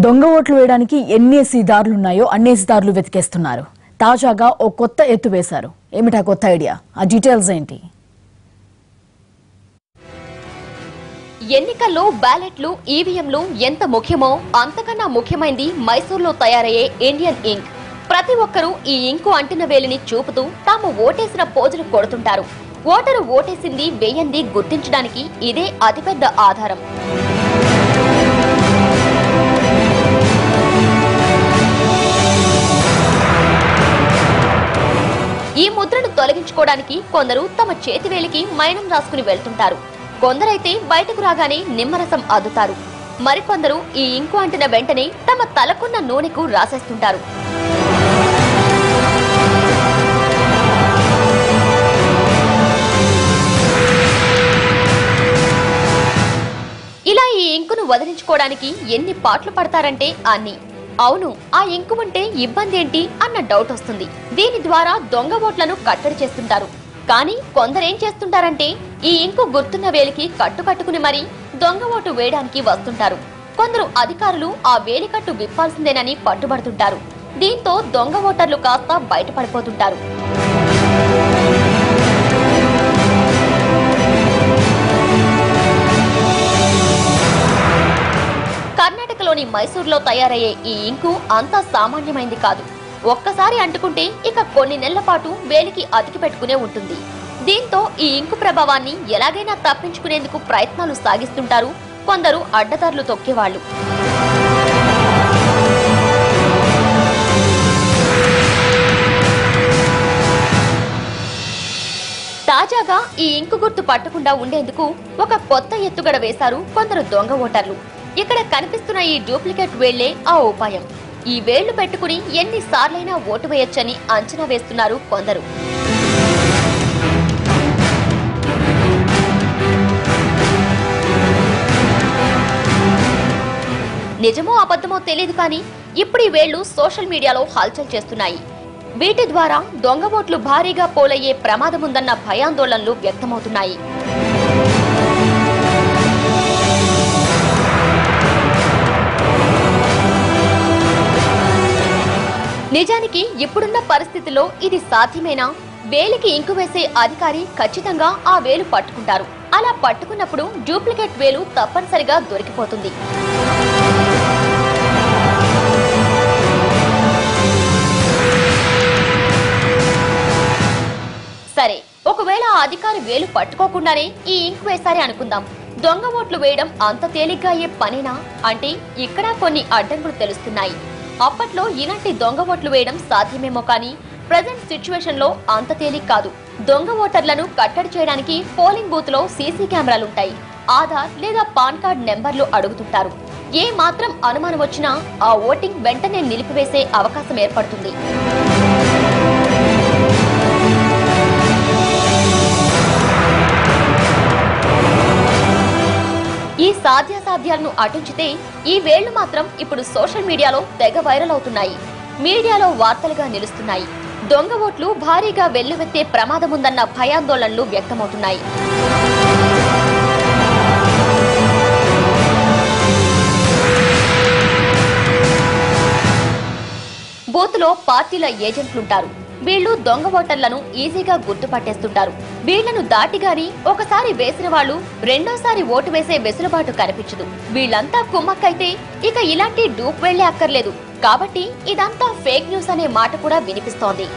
దొంగ ఓట్లు వేయడానికి ఎన్నేసి దారులు ఉన్నాయో అన్నేసి దారులు వెతికేస్తున్నారు. తాజాగా ఓ కొత్త ఎత్తు వేశారు. ఏమిటా కొత్త ఐడియా? ఆ డీటెయిల్స్ ఏంటి? ఎన్నికల్లో బ్యాలెట్లు ఈవీఎంలు ఎంత ముఖ్యమో అంతకన్నా ముఖ్యమైంది మైసూర్లో తయారయ్యే ఇండియన్ ఇంక్. ప్రతి ఒక్కరూ ఈ ఇంకు అంటిన వేలిని చూపుతూ తాము ఓటేసిన పోజులు కొడుతుంటారు. ఓటరు ఓటేసింది వేయంది గుర్తించడానికి ఇదే అతిపెద్ద ఆధారం. తొలగించుకోవడానికి కొందరు తమ చేతివేలికి మైనం రాసుకుని వెళ్తుంటారు. కొందరైతే బయటకు రాగానే నిమ్మరసం అద్దుతారు. మరికొందరు ఈ ఇంకు అంటిన వెంటనే తమ తలకున్న నూనెకు రాసేస్తుంటారు. ఇలా ఈ ఇంకును వదిలించుకోవడానికి ఎన్ని పాటలు పడతారంటే అన్ని. అవును ఆ ఇంకు ఉంటే ఇబ్బంది ఏంటి అన్న డౌట్ వస్తుంది. దీని ద్వారా దొంగ ఓట్లను కట్టడి చేస్తుంటారు. కానీ కొందరేం చేస్తుంటారంటే ఈ ఇంకు గుర్తున్న వేలికి కట్టు కట్టుకుని మరీ దొంగ ఓటు వేయడానికి వస్తుంటారు. కొందరు అధికారులు ఆ వేలికట్టు విప్పాల్సిందేనని పట్టుబడుతుంటారు. దీంతో దొంగ ఓటర్లు కాస్త బయటపడిపోతుంటారు. మైసూర్లో తయారయ్యే ఈ ఇంకు అంత సామాన్యమైంది కాదు. ఒక్కసారి అంటుకుంటే ఇక కొన్ని నెలల పాటు వేలికి అతికి పెట్టుకునే ఉంటుంది. దీంతో ఈ ఇంకు ప్రభావాన్ని ఎలాగైనా తప్పించుకునేందుకు ప్రయత్నాలు సాగిస్తుంటారు కొందరు అడ్డదారులు తొక్కేవాళ్ళు తాజాగా ఈ ఇంకు గుర్తు పట్టకుండా ఉండేందుకు ఒక కొత్త ఎత్తుగడ వేశారు కొందరు దొంగ ఓటర్లు. ఇక్కడ కనిపిస్తున్న ఈ డూప్లికేట్ వేళ్ళే ఆ ఉపాయం. ఈ వేళ్ళు పెట్టుకుని ఎన్నిసార్లైనా ఓటు వేయొచ్చని అంచనా వేస్తున్నారు కొందరు. నిజమో అబద్ధమో తెలియదు కానీ ఇప్పుడు ఈ వేళ్ళు సోషల్ మీడియాలో హల్చల్ చేస్తున్నాయి. వీటి ద్వారా దొంగ ఓట్లు భారీగా పోలయ్యే ప్రమాదముందన్న భయాందోళనలు వ్యక్తమవుతున్నాయి. నిజానికి ఇప్పుడున్న పరిస్థితిలో ఇది సాధ్యమేనా? వేలికి ఇంకు వేసే అధికారి ఖచ్చితంగా ఆ వేలు పట్టుకుంటారు. అలా పట్టుకున్నప్పుడు డూప్లికేట్ వేలు తప్పనిసరిగా దొరికిపోతుంది. సరే ఒకవేళ ఆ అధికారి వేలు పట్టుకోకుండానే ఈ ఇంకు వేశారే అనుకుందాం. దొంగ ఓట్లు వేయడం అంత తేలిగ్గా అయ్యే పనేనా? అంటే ఇక్కడ కొన్ని అడ్డంకులు తెలుస్తున్నాయి. అప్పట్లో ఇలాంటి దొంగ ఓట్లు వేయడం సాధ్యమేమో కానీ ప్రజెంట్ సిచ్యువేషన్లో అంత తేలిక కాదు. దొంగ ఓటర్లను కట్టడి చేయడానికి పోలింగ్ బూత్లో సీసీ కెమెరాలుంటాయి ఆధార్ లేదా పాన్ కార్డ్ నెంబర్లు అడుగుతుంటారు. ఏ మాత్రం అనుమానం వచ్చినా ఆ ఓటింగ్ వెంటనే నిలిపివేసే అవకాశం ఏర్పడుతుంది. సాధ్యాసాధ్యాలను అటుంచితే ఈ వేళ్ళు మాత్రం ఇప్పుడు సోషల్ మీడియాలో తెగ వైరల్ అవుతున్నాయి. మీడియాలో వార్తలుగా నిలుస్తున్నాయి. దొంగ ఓట్లు భారీగా వెల్లువెత్తే ప్రమాదముందన్న భయాందోళనలు వ్యక్తమవుతున్నాయి. బూత్లో పార్టీల ఏజెంట్లుంటారు. వీళ్ళు దొంగ ఓటర్లను ఈజీగా గుర్తుపట్టేస్తుంటారు. వీళ్ళను దాటిగాని ఒకసారి వేసిన వాళ్ళు రెండోసారి ఓటు వేసే వెసులుబాటు కనిపించదు. వీళ్ళంతా కుమ్మక్కైతే ఇక ఇలాంటి డూప్ వెళ్ళే అక్కర్లేదు. కాబట్టి ఇదంతా ఫేక్ న్యూస్ అనే మాట కూడా వినిపిస్తోంది.